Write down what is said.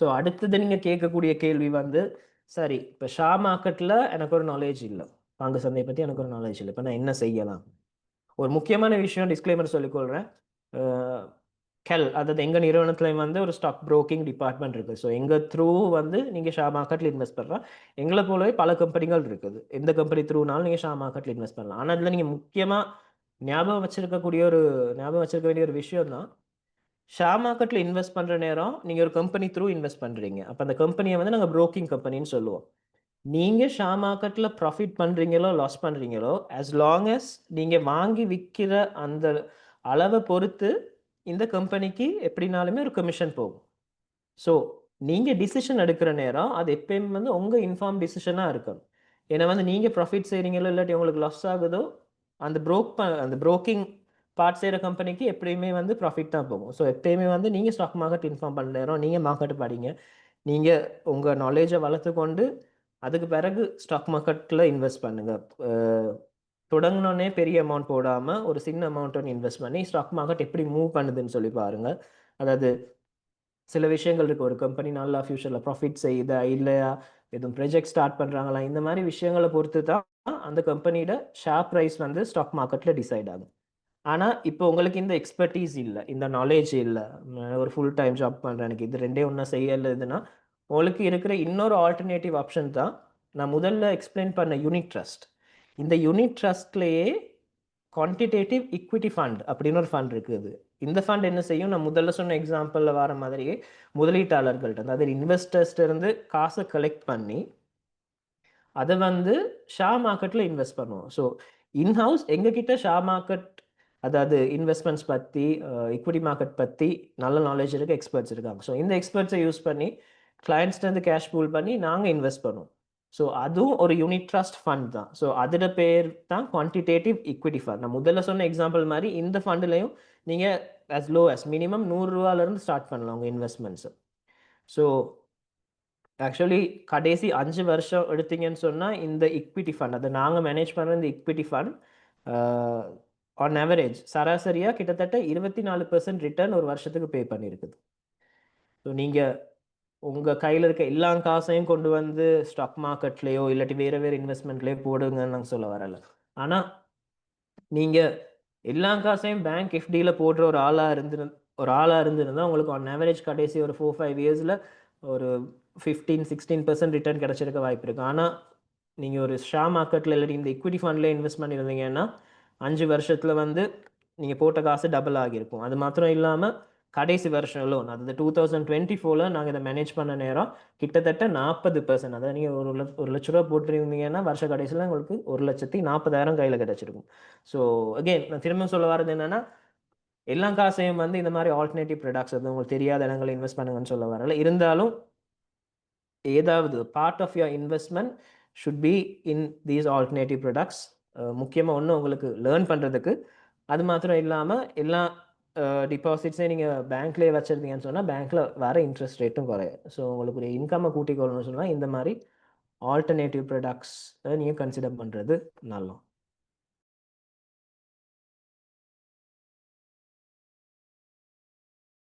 So அடுத்தது நீங்கள் கேட்கக்கூடிய கேள்வி வந்து சரி இப்போ ஷா மார்க்கெட்டில் எனக்கு ஒரு நாலேஜ் இல்லை. பங்கு சந்தையை பற்றி எனக்கு ஒரு நாலேஜ் இல்லை. இப்போ நான் என்ன செய்யலாம்? ஒரு முக்கியமான விஷயம் டிஸ்க்ளைமர் சொல்லிக்கொள்கிறேன் கெல் அதாவது எங்கள் நிறுவனத்தில் வந்து ஒரு ஸ்டாக் ப்ரோக்கிங் டிபார்ட்மெண்ட் இருக்குது ஸோ எங்கள் த்ரூ வந்து நீங்கள் ஷா மார்க்கெட்டில் இன்வெஸ்ட் பண்ணலாம் எங்களை போலவே பல கம்பெனிகள் இருக்குது. எந்த கம்பெனி த்ரூனாலும் நீங்கள் ஷா மார்க்கெட்டில் இன்வெஸ்ட் பண்ணலாம். ஆனால் அதில் நீங்கள் முக்கியமாக ஞாபகம் வச்சிருக்கக்கூடிய ஒரு ஞாபகம் வச்சிருக்க வேண்டிய ஒரு விஷயம் தான் ஷேர் மார்க்கெட்டில் இன்வெஸ்ட் பண்ணுற நேரம் நீங்கள் ஒரு கம்பெனி த்ரூ இன்வெஸ்ட் பண்ணுறீங்க அப்போ அந்த கம்பெனியை வந்து நாங்கள் ப்ரோக்கிங் கம்பெனின்னு சொல்லுவோம். நீங்கள் ஷேர் மார்க்கெட்டில் ப்ராஃபிட் பண்ணுறீங்களோ லாஸ் பண்ணுறீங்களோ ஆஸ் லாங் அஸ் நீங்கள் வாங்கி விற்கிற அந்த அளவை பொறுத்து இந்த கம்பெனிக்கு எப்படினாலுமே ஒரு கமிஷன் போகும். ஸோ நீங்கள் டிசிஷன் எடுக்கிற நேரம் அது எப்பயுமே வந்து உங்கள் இன்ஃபார்ம் டிசிஷனாக இருக்கணும். ஏன்னா வந்து நீங்கள் ப்ராஃபிட் செய்கிறீங்களோ இல்லாட்டி உங்களுக்கு லாஸ் ஆகுதோ அந்த ப்ரோக் ப அந்த ப்ரோக்கிங் பார்ட் செய்கிற கம்பெனிக்கு எப்பயுமே வந்து ப்ராஃபிட் தான் போகும். ஸோ எப்பயுமே வந்து நீங்கள் ஸ்டாக் மார்க்கெட் இன்ஃபார்ம் பண்ண நீங்கள் மார்க்கெட் படிங்க. நீங்கள் உங்கள் நாலேஜை வளர்த்து கொண்டு அதுக்கு பிறகு ஸ்டாக் மார்க்கெட்டில் இன்வெஸ்ட் பண்ணுங்கள் தொடங்கினோடனே பெரிய அமௌண்ட் போடாமல் ஒரு சின்ன அமௌண்ட் ஒன்று இன்வெஸ்ட் பண்ணி ஸ்டாக் மார்க்கெட் எப்படி மூவ் பண்ணுதுன்னு சொல்லி பாருங்கள் அதாவது சில விஷயங்கள் இருக்குது ஒரு கம்பெனி நல்லா ஃப்யூச்சரில் ப்ராஃபிட் செய்யுதா இல்லையா? எதுவும் ப்ரொஜெக்ட் ஸ்டார்ட் பண்ணுறாங்களா இந்த மாதிரி விஷயங்களை பொறுத்து தான் அந்த கம்பெனியோட ஷேர் ப்ரைஸ் வந்து ஸ்டாக் மார்க்கெட்டில் டிசைட் ஆகும். ஆனால் இப்போ உங்களுக்கு இந்த எக்ஸ்பர்டீஸ் இல்லை இந்த நாலேஜ் இல்லை ஒரு ஃபுல் டைம் ஜாப் பண்ணுறேன் எனக்கு இது ரெண்டே ஒன்றும் செய்யலைதுன்னா உங்களுக்கு இருக்கிற இன்னொரு ஆல்டர்னேட்டிவ் ஆப்ஷன் தான் நான் முதல்ல எக்ஸ்பிளைன் பண்ண யூனிட் ட்ரஸ்ட் இந்த யூனிட் ட்ரஸ்ட்லேயே குவான்டிடேட்டிவ் இக்விட்டி ஃபண்ட் அப்படின்னு ஒரு ஃபண்ட் இருக்குது இந்த ஃபண்ட் என்ன செய்யும்? நான் முதல்ல சொன்ன எக்ஸாம்பிளில் வர மாதிரியே முதலீட்டாளர்கள்ட்ட அதாவது இன்வெஸ்டர்ஸ்ட்ட இருந்து காசை கலெக்ட் பண்ணி அதை வந்து ஷா மார்க்கெட்டில் இன்வெஸ்ட் பண்ணுவோம். ஸோ இன்ஹவுஸ் எங்ககிட்ட ஷா மார்க்கெட் அதாவது இன்வெஸ்ட்மெண்ட்ஸ் பற்றி இக்விட்டி மார்க்கெட் பற்றி நல்ல நாலேஜ் இருக்க எக்ஸ்பர்ட்ஸ் இருக்காங்க. ஸோ இந்த எக்ஸ்பர்ட்ஸை யூஸ் பண்ணி கிளைண்ட்ஸ்லேருந்து கேஷ் பூல் பண்ணி நாங்கள் இன்வெஸ்ட் பண்ணுவோம். ஸோ அதுவும் ஒரு யூனிட் ட்ரஸ்ட் ஃபண்ட் தான். ஸோ அதோட பேர் தான் குவான்டிடேட்டிவ் இக்விட்டி ஃபண்ட் நான் முதல்ல சொன்ன எக்ஸாம்பிள் மாதிரி இந்த ஃபண்டுலையும் நீங்கள் அஸ் லோ அஸ் மினிமம் நூறுரூவாலேருந்து ஸ்டார்ட் பண்ணலாம் உங்கள் இன்வெஸ்ட்மெண்ட்ஸு ஸோ ஆக்சுவலி கடைசி அஞ்சு வருஷம் எடுத்தீங்கன்னு சொன்னால் இந்த இக்விட்டி ஃபண்ட் அதை நாங்கள் மேனேஜ் பண்ணுற இந்த இக்விட்டி ஃபண்ட் ஆன் ஆவரேஜ் சராசரியாக கிட்டத்தட்ட இருபத்தி நாலு பெர்சன்ட் ரிட்டர்ன் ஒரு வருஷத்துக்கு பே பண்ணியிருக்குது ஸோ நீங்கள் உங்கள் கையில் இருக்க எல்லா காசையும் கொண்டு வந்து ஸ்டாக் மார்க்கெட்லேயோ இல்லாட்டி வேறு வேறு இன்வெஸ்ட்மெண்ட்லேயோ போடுங்கன்னு நாங்கள் சொல்ல வரல. ஆனால் நீங்கள் எல்லா காசையும் பேங்க் எஃப்டியில் போடுற ஒரு ஆளாக இருந்து ஒரு ஆளாக இருந்திருந்தால் உங்களுக்கு ஆன் ஆவரேஜ் கடைசி ஒரு ஃபோர் ஃபைவ் இயர்ஸில் ஒரு ஃபிஃப்டீன் சிக்ஸ்டீன் பர்சன்ட் ரிட்டர்ன் கிடச்சிருக்க வாய்ப்பு இருக்குது ஆனால் நீங்கள் ஒரு ஷேர் மார்க்கெட்டில் இல்லாட்டி இந்த இக்விட்டி ஃபண்டில் இன்வெஸ்ட் பண்ணியிருந்தீங்கன்னா அஞ்சு வருஷத்தில் வந்து நீங்கள் போட்ட காசு டபுள் ஆகியிருக்கும். அது மாத்திரம் இல்லாமல் கடைசி வருஷம் லோன் அதாவது டூ தௌசண்ட் டுவெண்ட்டி ஃபோரில் நாங்கள் இதை மேனேஜ் பண்ண நேரம் கிட்டத்தட்ட நாற்பது பர்சன்ட் அதாவது நீங்கள் ஒரு ஒரு லட்ச ரூபா போட்டிருந்தீங்கன்னா வருஷ கடைசியில் உங்களுக்கு ஒரு லட்சத்தி நாற்பதாயிரம் கையில் கிடச்சிருக்கும். ஸோ அகெயின் நான் திரும்ப சொல்ல வரது என்னென்னா எல்லா காசையும் வந்து இந்த மாதிரி ஆல்டர்னேட்டிவ் ப்ராடக்ட்ஸ் அது உங்களுக்கு தெரியாத இடங்களில் இன்வெஸ்ட் பண்ணுங்கன்னு சொல்ல வரல. இருந்தாலும் ஏதாவது part of your investment should be in these alternative products முக்கியமாக ஒன்று உங்களுக்கு லேர்ன் பண்ணுறதுக்கு அது மாத்திரம் இல்லாமல் எல்லா டிபாசிட்ஸே நீங்கள் பேங்க்லேயே வச்சுருந்தீங்கன்னு சொன்னால் பேங்க்கில் வர இன்ட்ரெஸ்ட் ரேட்டும் குறையும். ஸோ உங்களுக்கு ஒரு இன்கம்மை கூட்டிக்கொள்ளணும்னு சொன்னால் இந்த மாதிரி ஆல்டர்னேட்டிவ் ப்ராடக்ட்ஸ் நீங்கள் கன்சிடர் பண்ணுறது நல்லா